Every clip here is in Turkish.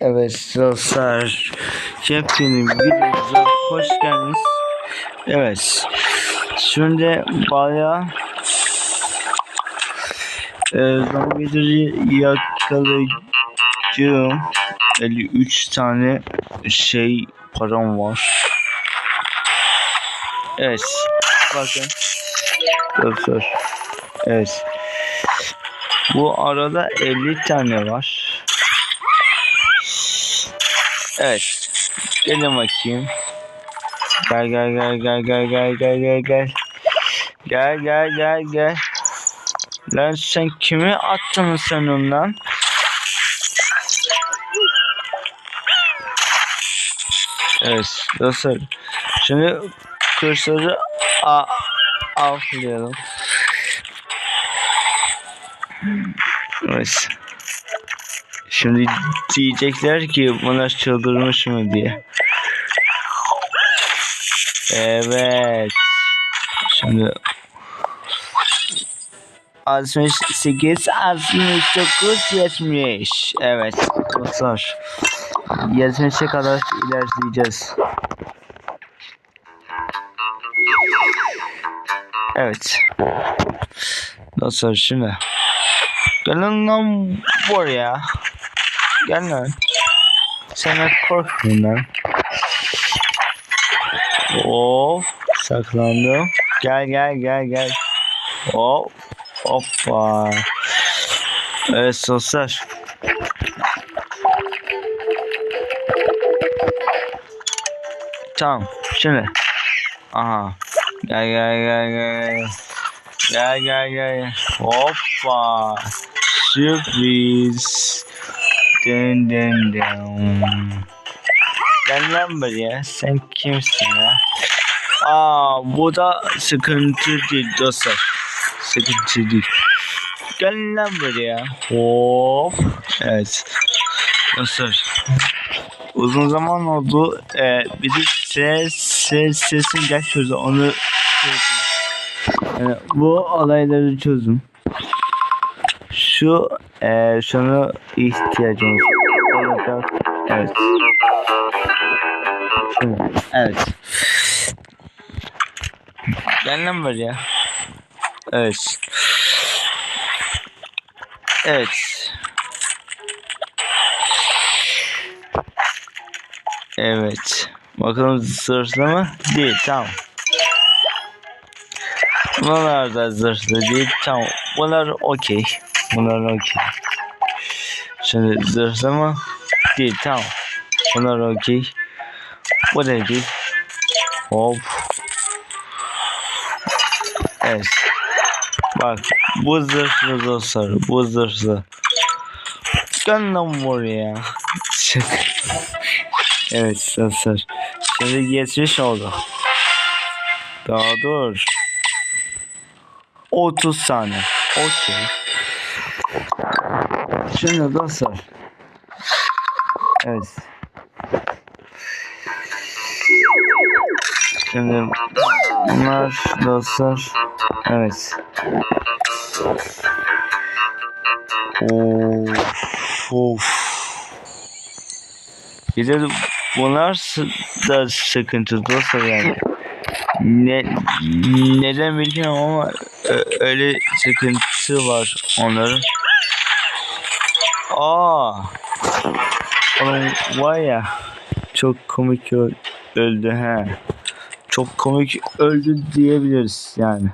Evet dostlar. Yepyeni videomuza hoş geldiniz. Evet. Şimdi baya e, zombileri yakalayacağım. 53 tane şey param var. Evet. Bakın. Dostlar. Evet. Bu arada 50 tane var. Evet. Gelin bakayım. Gel gel gel gel gel gel gel gel gel. Gel gel gel gel. Lan sen kimi attın sen ondan? Evet dostlar. Şimdi kursları a avlayalım. Evet. Şimdi diyecekler ki bunlar çıldırmış mı diye. Evet. Şimdi 68, 69, 70. Evet dostlar. 70'e kadar ilerleyeceğiz. Evet. Dostlar şimdi. Gelin lan buraya. Gel lan. Sana korkmayın lan. Of. Saklandım. Gel gel gel gel. Hop. Hoppa. Evet sosyal. Tamam. Şimdi. Aha. Gel gel gel gel. Gel gel gel. Hoppa. Sürpriz. Dın dın dın. Gel lan buraya. Sen kimsin ya? Aa bu da sıkıntı değil dostlar. Sıkıntı değil. Gel lan buraya. Hop. Evet. Dostlar. Uzun zaman oldu. Ee, bir de ses, ses, sesin gel çözün. Onu çözün. Yani bu olayları çözün. Şu e, şunu ihtiyacımız olacak. Evet. Evet. Gel lan buraya. Evet. Evet. Evet. Bakalım zırhlı mı? Değil. Tamam. Bunlar da zırhlı değil. Tamam. Bunlar okey. Bunlar. Şimdi zırhlı mı? Değil. Tamam. Bunlar. Bak. Bu zırhlı dostlar. Bu zırhlı. Gel lan buraya. evet dostlar. Şimdi 70 oldu. Daha dur. 30 saniye. Okey. Şimdi dostlar. Evet. Şimdi bunlar dostlar. Evet. Of. Of. Bir de bunlar da sıkıntı dostlar yani. Ne, neden bilmiyorum ama öyle sıkıntı var onların. Aa. Oğlum var ya çok komik öldü he. Çok komik öldü diyebiliriz yani.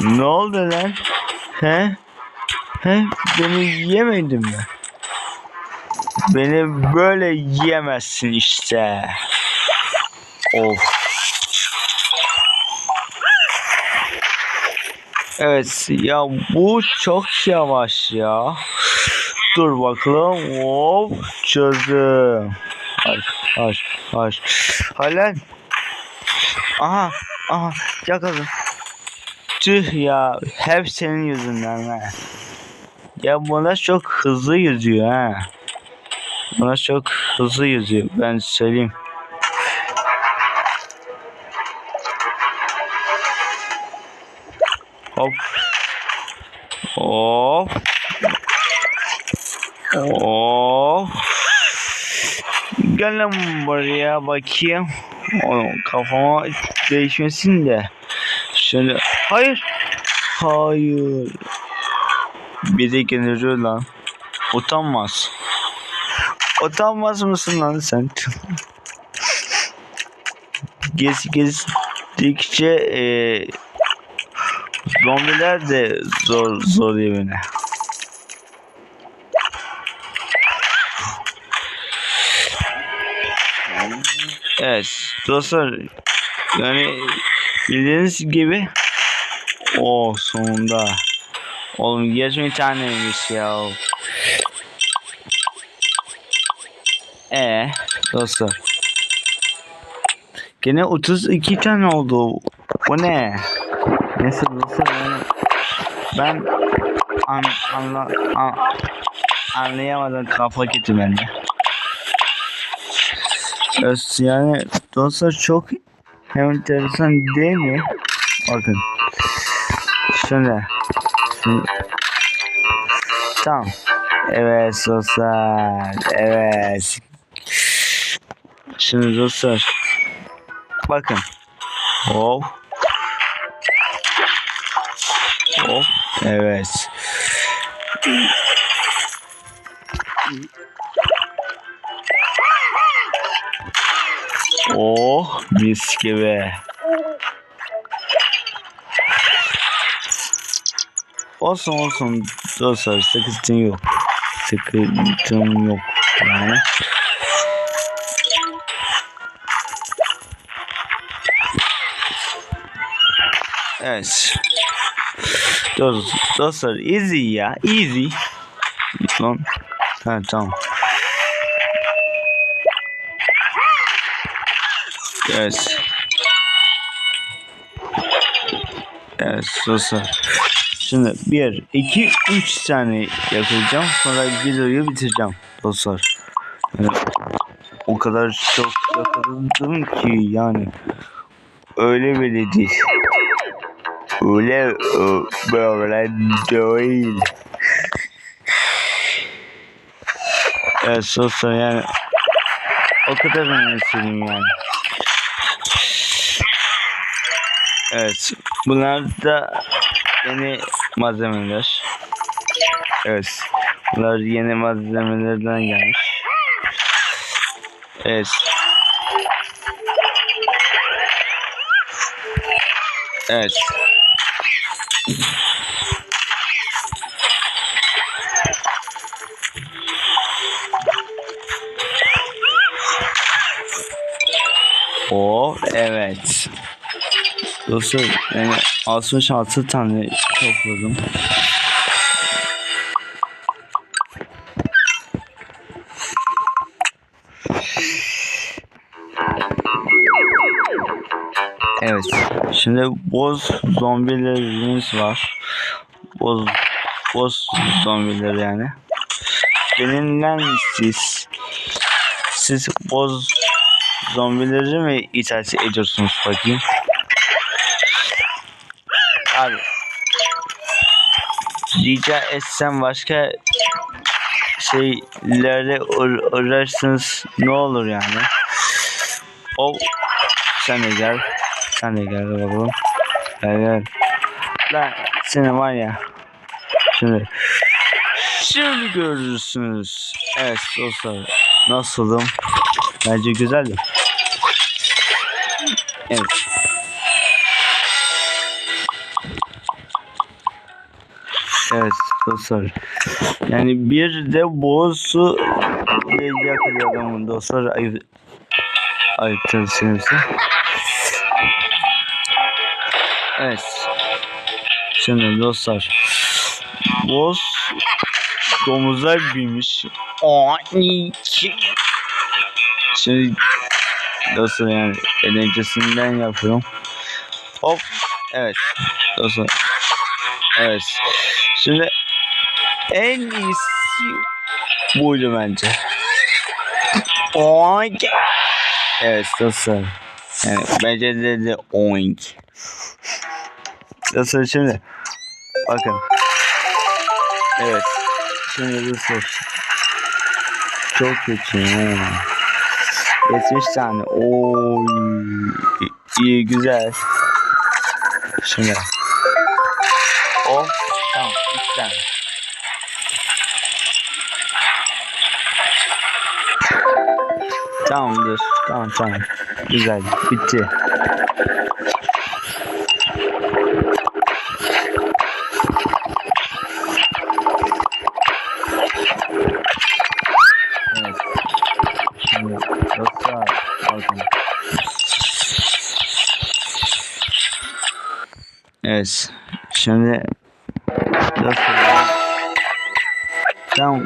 Ne oldu lan? He? He? Beni yemedin mi? Beni böyle yiyemezsin işte. Of. Evet ya bu çok yavaş ya. Dur bakalım. Hop çözdüm. Haş haş haş. Halen. Aha aha yakaladım. Tüh ya hep senin yüzünden ha. Ya bunlar çok hızlı yüzüyor ha. Bunlar çok hızlı yüzüyor ben söyleyeyim. Hop. Hop. Hop. Gel lan buraya bakayım. O kafama değişmesin de. Şöyle. Hayır. Hayır. Bir de generiyor lan. Utanmaz. Utanmaz mısın lan sen? Gez gezdikçe e, zombiler de zor zor beni. Evet dostlar yani bildiğiniz gibi o sonunda oğlum geçme taneymiş ya. E dostlar Gene 32 tane oldu. Bu ne? Neyse dostlar yani ben an, anla, an, anlayamadım kafa gitti bende. Yani dostlar çok hem enteresan değil mi? Bakın. Şöyle. Şimdi. Tamam. Evet dostlar. Evet. Şimdi dostlar. Bakın. Hop. Hop. Evet. Oh mis gibi. Olsun olsun dostlar sıkıntı yok. Sıkıntım yok yani. Evet. Dost, dostlar easy ya easy. Lan. Ha tamam. Evet. Evet dostlar. Şimdi bir, iki, üç tane yapacağım. Sonra videoyu bitireceğim dostlar. Yani o kadar çok yakaladım ki yani. Öyle bile değil. Öyle e, böyle değil. Dostlar yani o kadar önemli yani. Evet. Bunlar da yeni malzemeler. Evet. Bunlar yeni malzemelerden gelmiş. Evet. Evet. O evet. Dostlar yani 66 tane topladım. Evet. Şimdi boz zombilerimiz var. Boz boz zombiler yani. Benimle siz siz boz zombileri mi itaat ediyorsunuz bakayım? Abi rica etsem başka şeylere uğra- uğraşsınız ne olur yani. O sen de gel. Sen de gel bakalım. Gel gel. Seni var ya. Şimdi Şimdi görürsünüz. Evet dostlar. Nasılım? Bence güzeldi. Evet. Evet dostlar. Yani bir de boğazı yakalıyordum dostlar. Ayıp ayıp tanışınızda. Evet. Şimdi dostlar. Boz domuzlar. Ani. Şimdi dostlar yani eğlencesinden yapıyorum. Hop. Evet. Dostlar. Evet. Şimdi en iyisi buydu bence. Evet dostlar. Yani bence de de oink. Dostlar şimdi Bakın. Evet. Şimdi bu seç. Çok kötü. ha. 70 tane. Oy. İyi güzel. Şimdi. O. Tamam. 3 tane. Tamamdır. Tamam tamam. Güzel. Bitti. Evet. Şimdi dostlar bakın. Evet. Şimdi dostlar. Tamam.